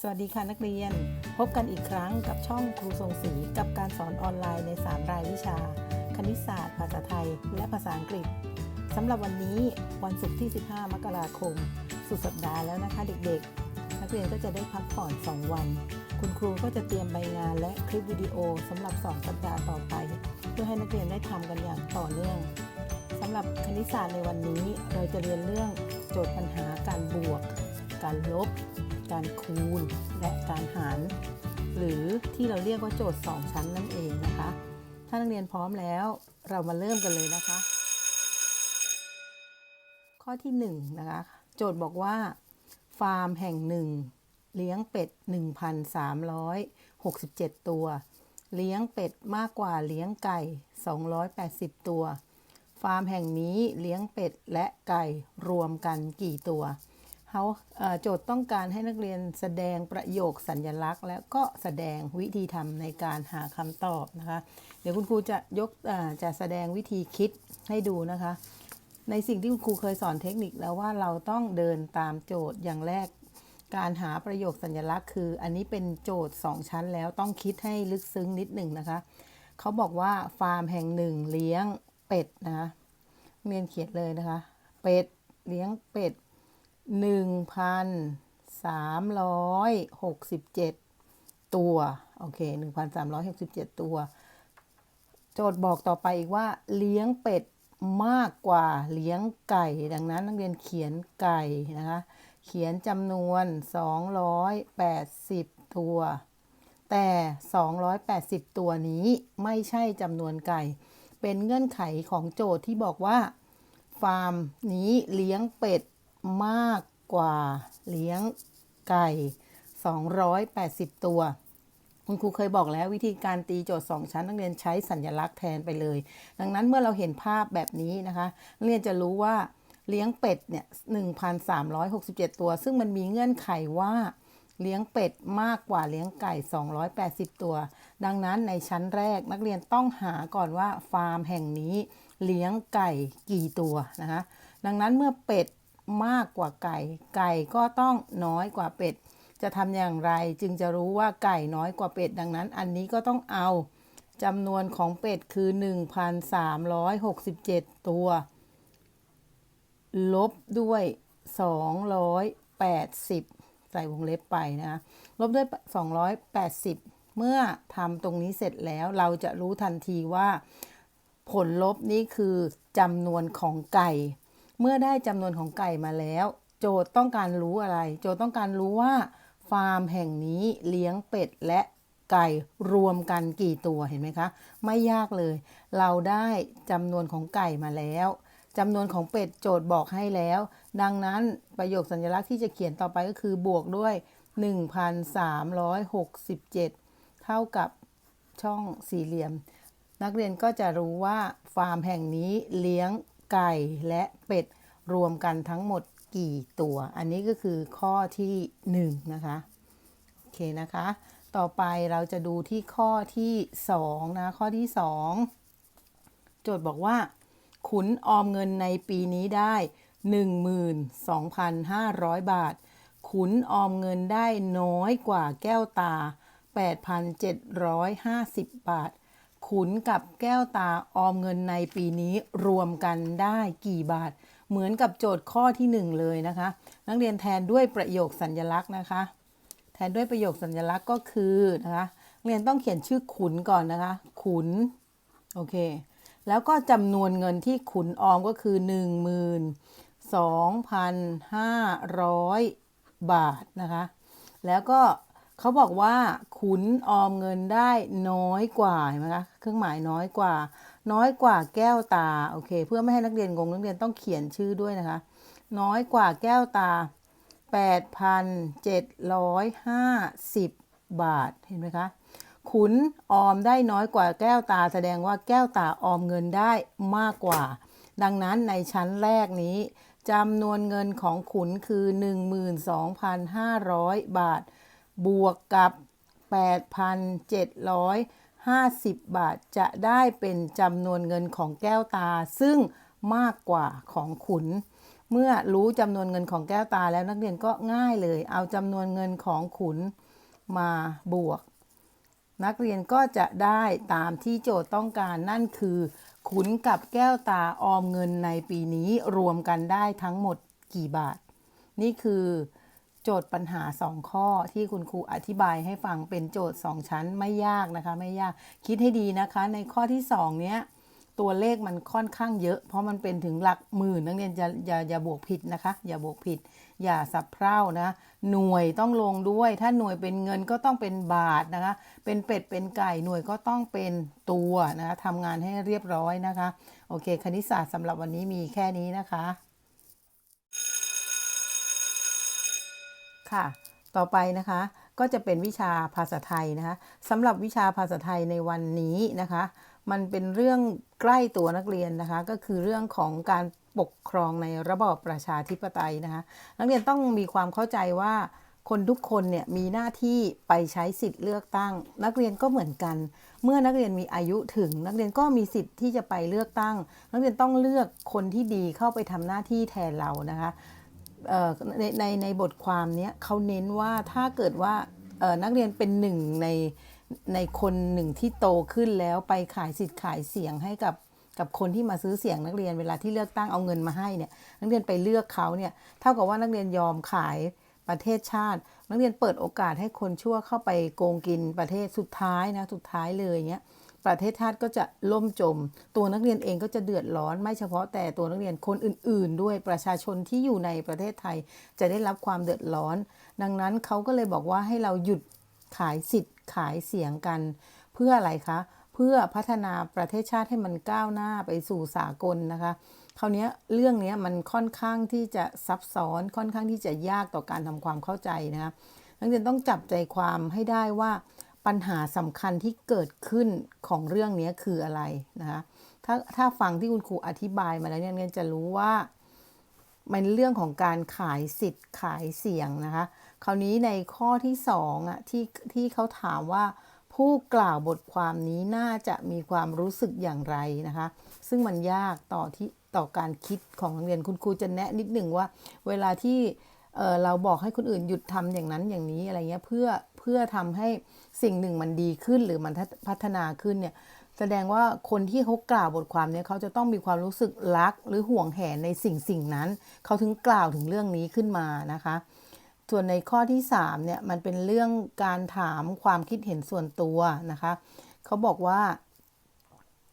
สวัสดีค่ะนักเรียน พบกันอีกครั้งกับช่องครูทรงศรีกับการสอนออนไลน์ใน 3 รายวิชา คณิตศาสตร์ ภาษาไทย และภาษาอังกฤษสำหรับวันนี้วันศุกร์ที่ 15 มกราคม สุดสัปดาห์แล้วนะคะเด็กๆ นักเรียนก็จะได้พักผ่อน 2 วัน คุณครูก็จะเตรียมใบงานและคลิปวิดีโอสำหรับ 2 สัปดาห์ต่อไป เพื่อให้นักเรียนได้ทำกันอย่างต่อเนื่องสำหรับคณิตศาสตร์ในวันนี้เราจะเรียนเรื่องโจทย์ปัญหาการบวก การลบ การคูณและการหาร หรือที่เราเรียกว่าโจทย์2ชั้นนั่นเองนะคะ ถ้านักเรียนพร้อมแล้วเรามาเริ่มกันเลยนะคะ ข้อที่1นะคะโจทย์บอกว่า ฟาร์มแห่งหนึ่งเลี้ยงเป็ด 1,367 ตัว เลี้ยงเป็ดมากกว่าเลี้ยงไก่ 280 ตัว ฟาร์มแห่งนี้เลี้ยงเป็ดและไก่รวมกันกี่ตัว เขาโจทย์ต้องการให้นักเรียนแสดงประโยคสัญญลักษณ์ และก็แสดงวิธีทำในการหาคำตอบนะคะ เดี๋ยวคุณครูจะยกจะแสดงวิธีคิดให้ดูนะคะ ในสิ่งที่คุณครูเคยสอนเทคนิคแล้วว่าเราต้องเดินตามโจทย์อย่างแรก การหาประโยคสัญลักษณ์ คืออันนี้เป็นโจทย์ 2 ชั้นแล้วต้องคิดให้ลึกซึ้งนิดหนึ่งนะคะเขาบอกว่าฟาร์มแห่งหนึ่งเลี้ยงเป็ดนะคะเรียนเขียนเลยนะคะ เป็ดเลี้ยงเป็ด 1,367ตัว โอเค1,367ตัว โจทย์บอกต่อไปอีกว่า เลี้ยงเป็ดมากกว่าเลี้ยงไก่ ดังนั้นนักเรียนเขียนไก่นะคะ เขียนจำนวน 280 ตัว แต่ 280 ตัวนี้ไม่ใช่จำนวนไก่ เป็นเงื่อนไขของโจทย์ที่บอกว่า ฟาร์มนี้เลี้ยงเป็ด มากกว่าเลี้ยงไก่ 280 ตัว คุณครูเคยบอกแล้ววิธีการตีโจทย์2ชั้นนักเรียนใช้สัญลักษณ์แทนไปเลย ดังนั้นเมื่อเราเห็นภาพแบบนี้นะคะนักเรียนจะรู้ว่าเลี้ยงเป็ดเนี่ย 1,367 ตัว ซึ่งมันมีเงื่อนไขว่าเลี้ยงเป็ดมากกว่าเลี้ยงไก่ 280 ตัว ดังนั้นในชั้นแรกนักเรียนต้องหาก่อนว่าฟาร์มแห่งนี้เลี้ยงไก่กี่ตัวนะคะ ดังนั้นเมื่อเป็ด มากกว่าไก่ ไก่ก็ต้องน้อยกว่าเป็ด จะทำอย่างไรจึงจะรู้ว่าไก่น้อยกว่าเป็ดดังนั้น อันนี้ก็ต้องเอาจำนวนของเป็ดคือ 1,367 ตัว ลบด้วย 280 ใส่วงเล็บไปนะ ลบด้วย 280 เมื่อทำตรงนี้เสร็จแล้วเราจะรู้ทันทีว่า ผลลบนี้คือจำนวนของไก่ เมื่อได้จำนวนของไก่มาแล้ว โจทย์ต้องการรู้อะไร โจทย์ต้องการรู้ว่า ฟาร์มแห่งนี้เลี้ยงเป็ดและไก่รวมกันกี่ตัวเห็นไหมคะ ไม่ยากเลย เราได้จำนวนของไก่มาแล้วจำนวนของเป็ดโจทย์บอกให้แล้ว ดังนั้นประโยคสัญลักษณ์ที่จะเขียนต่อไปก็คือบวกด้วย 1,367 เท่ากับช่องสี่เหลี่ยม นักเรียนก็จะรู้ว่าฟาร์มแห่งนี้เลี้ยง ไก่และเป็ดรวมกันทั้งหมดกี่ตัว อันนี้ก็คือข้อที่ 1 นะคะ โอเคนะคะ ต่อไปเราจะดูที่ข้อที่ 2 นะ ข้อที่ 2 โจทย์บอกว่า ขุนออมเงินในปีนี้ได้ 12,500 บาท ขุนออมเงินได้น้อยกว่าแก้วตา 8,750 บาท ขุนกับแก้วตาออมเงินในปีนี้รวมกันได้กี่บาท เหมือนกับโจทย์ข้อที่ 1 เลยนะคะ นักเรียนแทนด้วยประโยคสัญญลักษณ์นะคะ แทนด้วยประโยคสัญลักษณ์ก็คือนะคะเรียนต้องเขียนชื่อขุนก่อนนะคะ ขุนโอเคแล้วก็จำนวนเงินที่ขุนออมก็คือ 12,500 บาทนะคะ แล้วก็ เขาบอกว่าขุนออมเงินได้น้อยกว่าเห็นไหมคะเครื่องหมายน้อยกว่า น้อยกว่าแก้วตาโอเค เพื่อไม่ให้นักเรียนงงนักเรียนต้องเขียนชื่อด้วยนะคะ น้อยกว่าแก้วตา 8,750 บาทเห็นไหมคะขุนออมได้น้อยกว่าแก้วตา แสดงว่าแก้วตาออมเงินได้มากกว่า ดังนั้นในชั้นแรกนี้จำนวนเงินของขุนคือ 12,500 บาท บวกกับ 8,750 บาทจะได้เป็นจำนวนเงินของแก้วตา ซึ่งมากกว่าของขุน เมื่อรู้จำนวนเงินของแก้วตาแล้วนักเรียนก็ง่ายเลย เอาจำนวนเงินของขุนมาบวก นักเรียนก็จะได้ตามที่โจทย์ต้องการนั่นคือ ขุนกับแก้วตาออมเงินในปีนี้รวมกันได้ทั้งหมดกี่บาท นี่คือ โจทย์ปัญหา 2 ข้อที่คุณครูอธิบายให้ฟังเป็นโจทย์ 2 ชั้นไม่ยากนะคะ ไม่ยากคิดให้ดีนะคะ ในข้อที่ 2 เนี้ยตัวเลขมันค่อนข้างเยอะ เพราะมันเป็นถึงหลักหมื่นนักเรียนจะอย่าอย่าบวกผิดนะคะ อย่าบวกผิด อย่าสับเพร่านะ หน่วยต้องลงด้วย ถ้าหน่วยเป็นเงินก็ต้องเป็นบาทนะคะ เป็นเป็ดเป็นไก่หน่วยก็ต้องเป็นตัวนะคะทำงานให้เรียบร้อยนะคะ โอเค คณิตศาสตร์สำหรับวันนี้มีแค่นี้นะคะ ค่ะ ต่อไปนะคะก็จะเป็นวิชาภาษาไทยนะคะสำหรับวิชาภาษาไทยในวันนี้นะคะ มันเป็นเรื่องใกล้ตัวนักเรียนนะคะ ก็คือเรื่องของการปกครองในระบอบประชาธิปไตยนะคะ นักเรียนต้องมีความเข้าใจว่าคนทุกคนเนี่ยมีหน้าที่ไปใช้สิทธิ์เลือกตั้ง นักเรียนก็เหมือนกัน เมื่อนักเรียนมีอายุถึง นักเรียนก็มีสิทธิ์ที่จะไปเลือกตั้ง นักเรียนต้องเลือกคนที่ดีเข้าไปทำหน้าที่แทนเรานะคะ ในในในบทความนี้เขาเน้นว่าถ้าเกิดว่านักเรียนเป็นหนึ่งในในคนหนึ่งที่โตขึ้นแล้วไปขายสิทธิ์ขายเสียงให้กับกับคนที่มาซื้อเสียงนักเรียนเวลาที่เลือกตั้งเอาเงินมาให้เนี่ยนักเรียนไปเลือกเขาเนี่ยเท่ากับว่านักเรียนยอมขายประเทศชาติ นักเรียนเปิดโอกาสให้คนชั่วเข้าไปโกงกินประเทศสุดท้ายนะสุดท้ายเลยเนี้ย ประเทศชาติก็จะล่มจม ตัวนักเรียนเองก็จะเดือดร้อนไม่เฉพาะแต่ตัวนักเรียนคนอื่น ๆ ด้วยประชาชนที่อยู่ในประเทศไทยจะได้รับความเดือดร้อน ดังนั้นเขาก็เลยบอกว่าให้เราหยุดขายสิทธิ์ขายเสียงกัน เพื่ออะไรคะ เพื่อพัฒนาประเทศชาติให้มันก้าวหน้าไปสู่สากลนะคะคราวนี้เรื่องนี้มันค่อนข้างที่จะซับซ้อนค่อนข้างที่จะยากต่อการทำความเข้าใจนะคะนักเรียนต้องจับใจความให้ได้ว่า ปัญหาสำคัญที่เกิดขึ้นของเรื่องนี้คืออะไรนะคะถ้าถ้าฟังที่คุณครูอธิบายมาแล้วเนี่ยเรียนจะรู้ว่ามันเรื่องของการขายสิทธิ์ขายเสียงนะคะ คราวนี้ในข้อที่สองอะที่ที่เขาถามว่าผู้กล่าวบทความนี้น่าจะมีความรู้สึกอย่างไรนะคะ ซึ่งมันยากต่อที่ต่อการคิดของนักเรียนคุณครูจะแนะนิดหนึ่งว่า เวลาที่เเราบอกให้คนอื่นหยุดทำอย่างนั้นอย่างนี้อะไรเงี้ยเพื่อ พื่อทำให้สิ่งหนึ่งมันดีขึ้นหรือมันพัฒนาขึ้นเนี่ยแสดงว่าคนที่เขากล่าวบทความเนี้เขาจะต้องมีความรู้สึกรักหรือห่วงแหนในสิ่งสิ่งนั้น เขาถึงกล่าวถึงเรื่องนี้ขึ้นมานะคะ ส่วนในข้อที่3เนี่ยมันเป็นเรื่องการถามความคิดเห็นส่วนตัวนะคะเขาบอกว่า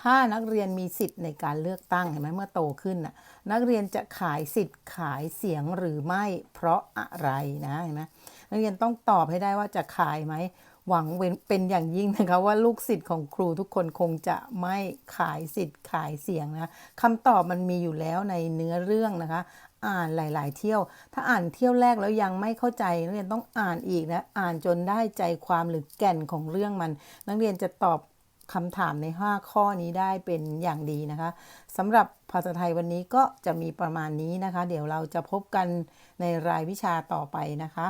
ถ้านักเรียนมีสิทธิ์ในการเลือกตั้งเห็นไหมเมื่อโตขึ้นน่ะนักเรียนจะขายสิทธิ์ขายเสียงหรือไม่เพราะอะไรนะเห็นไหม นักเรียนต้องตอบให้ได้ว่าจะขายไหม หวังเป็นอย่างยิ่งนะคะว่าลูกศิษย์ของครูทุกคนคงจะไม่ขายสิทธิ์ขายเสียงนะคำตอบมันมีอยู่แล้วในเนื้อเรื่องนะคะ อ่านหลาย ๆ เที่ยว ถ้าอ่านเที่ยวแรกแล้วยังไม่เข้าใจ นักเรียนต้องอ่านอีกนะอ่านจนได้ใจความหรือแก่นของเรื่องมัน นักเรียนจะตอบคำถามใน 5 ข้อนี้ได้เป็นอย่างดีนะคะสำหรับภาษาไทยวันนี้ก็จะมีประมาณนี้นะคะ เดี๋ยวเราจะพบกันในรายวิชาต่อไปนะคะ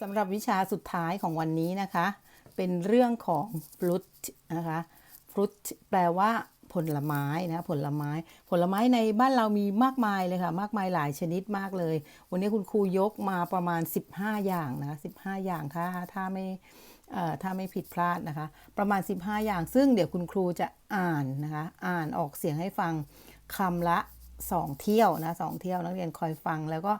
สำหรับวิชาสุดท้ายของวันนี้นะคะ เป็นเรื่องของ fruit นะคะ fruit แปลว่าผลไม้นะผลไม้ ผลไม้ในบ้านเรามีมากมายเลยค่ะ มากมายหลายชนิดมากเลย วันนี้คุณครูยกมาประมาณ 15 อย่างนะ15 อย่างค่ะ ถ้าไม่ถ้าไม่ผิดพลาดนะคะ ประมาณ 15 อย่าง ซึ่งเดี๋ยวคุณครูจะอ่านนะคะ อ่านออกเสียงให้ฟังคำละ 2 เที่ยวนะสเที่ยวนักเรียนคอยฟังแล้วก็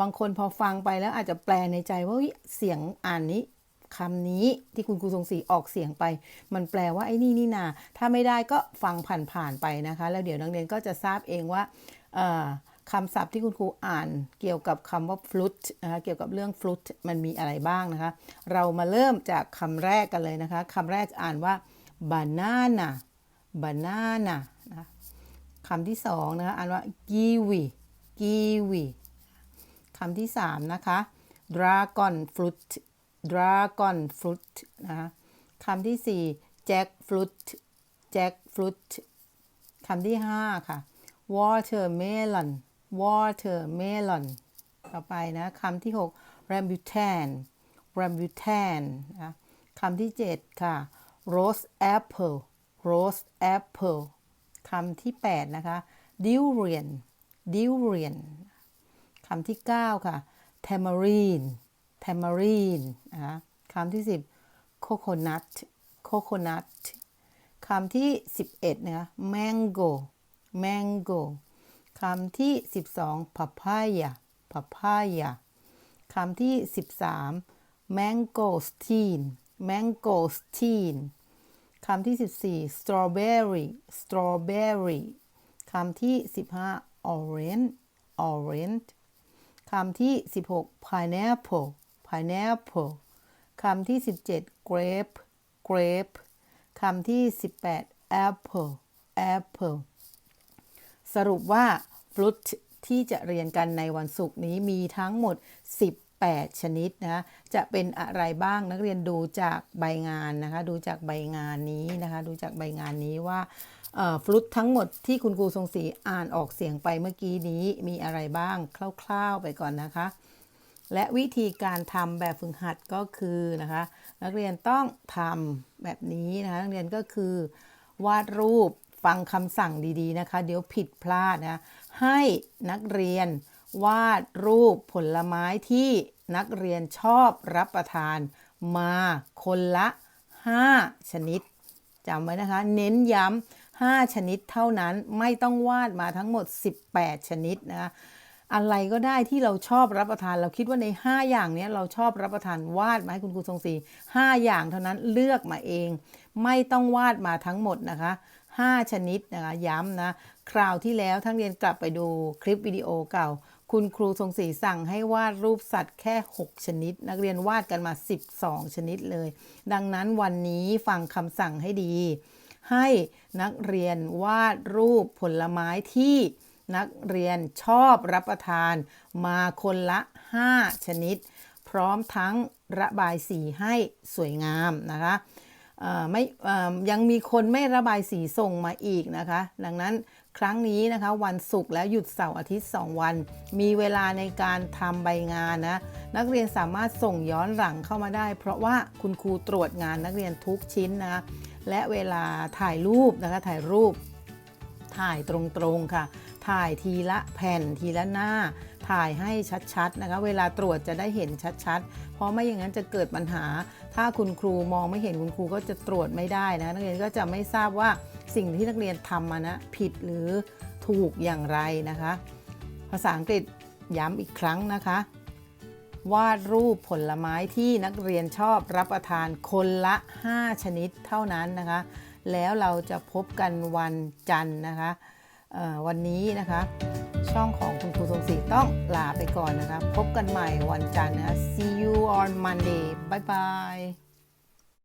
บางคนพอฟังไปแล้วอาจจะแปลในใจว่าเสียงอ่านนี้คำนี้ที่คุณครูทรงศรีออกเสียงไป มันแปลว่าไอ้นี่นี่นา ถ้าไม่ได้ก็ฟังผ่านๆไปนะคะ แล้วเดี๋ยวนักเรียนก็จะทราบเองว่าคำศัพท์ที่คุณครูอ่านเกี่ยวกับคำว่า flute นะคะเกี่ยวกับเรื่อง flute มันมีอะไรบ้างนะคะ เรามาเริ่มจากคำแรกกันเลยนะคะคำแรกอ่านว่า banana banana นะคำที่สองนะคะอ่านว่า kiwi kiwi ำที่สามนะคะ dragon fruit dragon fruit นะคะคำที่สี่ jackfruit jackfruit คำที่ห้าค่ะ watermelon watermelon ต่อไปนะคำที่ 6 rambutan rambutan นะคำที่ 7 ค่ะ rose apple rose apple คำที่ 8 นะคะ durian durian คำที่ 9 ค่ะ tamarind tamarind นะคะคำที่ 10 coconut coconut คำที่ 11 นะคะ mango mango คำที่ 12 papaya papaya คำที่ 13 mangosteen mangosteen คำที่ 14 strawberry strawberry คำที่ 15 orange orange คำที่ 16 pineapple pineapple คำที่ 17 grape grape คำที่ 18 apple apple สรุปว่าฟรุตที่จะเรียนกันในวันศุกร์นี้มีทั้งหมด 18 ชนิดนะจะเป็นอะไรบ้างนักเรียนดูจากใบงานนะคะ ดูจากใบงานนี้นะคะ ดูจากใบงานนี้ว่า ฟรุตทั้งหมดที่คุณครูทรงศรีอ่านออกเสียงไปเมื่อกี้นี้มีอะไรบ้างคร่าวๆไปก่อนนะคะ และวิธีการทำแบบฝึกหัดก็คือนะคะ นักเรียนต้องทำแบบนี้นะคะนักเรียนก็คือ วาดรูปฟังคำสั่งดีๆนะคะ เดี๋ยวผิดพลาดนะให้นักเรียนวาดรูปผลไม้ที่นักเรียนชอบรับประทานมาคนละ 5 ชนิดจำไว้นะคะ เน้นย้ำ 5 ชนิดเท่านั้นไม่ต้องวาดมาทั้งหมด 18 ชนิดนะคะอะไรก็ได้ที่เราชอบรับประทาน เราคิดว่าใน 5 อย่างนี้เราชอบรับประทานวาดมาให้คุณครูทรงศรี5อย่างเท่านั้นเลือกมาเอง ไม่ต้องวาดมาทั้งหมดนะคะ 5 ชนิดนะคะย้ำนะคราวที่แล้วทั้งเรียนกลับไปดูคลิปวิดีโอเก่า คุณครูทรงศรีสั่งให้วาดรูปสัตว์แค่ 6 ชนิด นักเรียนวาดกันมา 12 ชนิดเลย ดังนั้นวันนี้ฟังคำสั่งให้ดี ให้นักเรียนวาดรูปผลไม้ที่นักเรียนชอบรับประทานมาคนละ 5 ชนิด พร้อมทั้งระบายสีให้สวยงามนะคะไม่ยังมีคนไม่ระบายสีส่งมาอีกนะคะ ดังนั้นครั้งนี้นะคะวันศุกร์แล้วหยุดเสาร์อาทิตย์ 2 วัน มีเวลาในการทำใบงานนะนักเรียนสามารถส่งย้อนหลังเข้ามาได้ เพราะว่าคุณครูตรวจงานนักเรียนทุกชิ้นนะ และเวลาถ่ายรูปนะคะถ่ายรูป ถ่ายตรงๆค่ะ ถ่ายทีละแผ่นทีละหน้า ถ่ายให้ชัดๆนะคะ เวลาตรวจจะได้เห็นชัดๆ เพราะไม่อย่างนั้นจะเกิดปัญหา ถ้าคุณครูมองไม่เห็นคุณครูก็จะตรวจไม่ได้นะนักเรียนก็จะไม่ทราบว่าสิ่งที่นักเรียนทำมานะผิดหรือถูกอย่างไรนะคะ ภาษาอังกฤษย้ำอีกครั้งนะคะ วาดรูปผลไม้ที่นักเรียนชอบรับประทานคนละ 5 ชนิดเท่านั้นนะคะ แล้วเราจะพบกันวันจันทร์นะคะวันนี้นะคะ ช่องของคุณครูทรงศรีต้องลาไปก่อนนะคะ พบกันใหม่วันจันทร์นะคะ see you on Monday bye bye